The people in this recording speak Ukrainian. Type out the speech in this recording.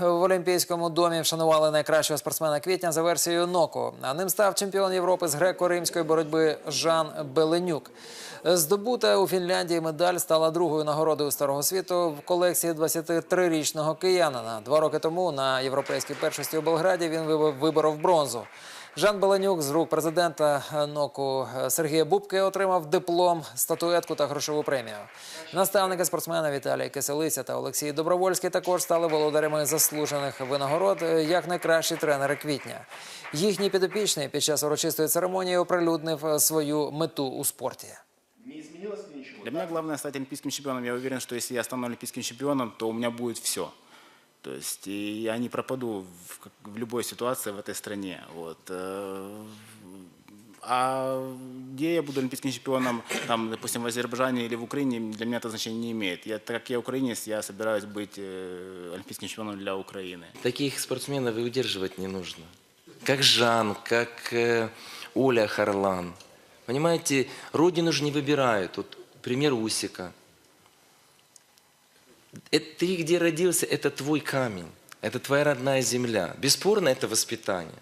В Олімпійському домі вшанували найкращого спортсмена квітня за версією НОКО. А ним став чемпіон Європи з греко-римської боротьби Жан Беленюк. Здобута у Фінляндії медаль стала другою нагородою старого світу в колекції 23-річного киянина. Два роки тому на європейській першості у Белграді він вибо- виборов бронзу. Жан Беленюк з рук президента НОКу Сергія Бубки отримав диплом, статуетку та грошову премію. Наставники спортсмена Віталій Киселиця та Олексій Добровольський також стали володарями заслужених винагород е, як найкращі тренери квітня. Їхній підопічний під час урочистої церемонії оприлюднив е, свою мету у спорті. Для меня главное стать олимпийским чемпионом. Я уверен, что если я стану олимпийским чемпионом, то у меня будет все. То есть и я не пропаду в, как- в любой ситуации в этой стране. Вот. э, А где я буду олимпийским чемпионом, там, допустим, в Азербайджане или в Украине, для меня это значения не имеет. Я, так как я украинец, я собираюсь быть э, олимпийским чемпионом для Украины. Таких спортсменов и удерживать не нужно. Как Жан, как э, Оля Харлан. Понимаете, родину же не выбирают. Вот пример Усика. Это ты где родился, это твой камень. Это твоя родная земля. Бесспорно, это воспитание.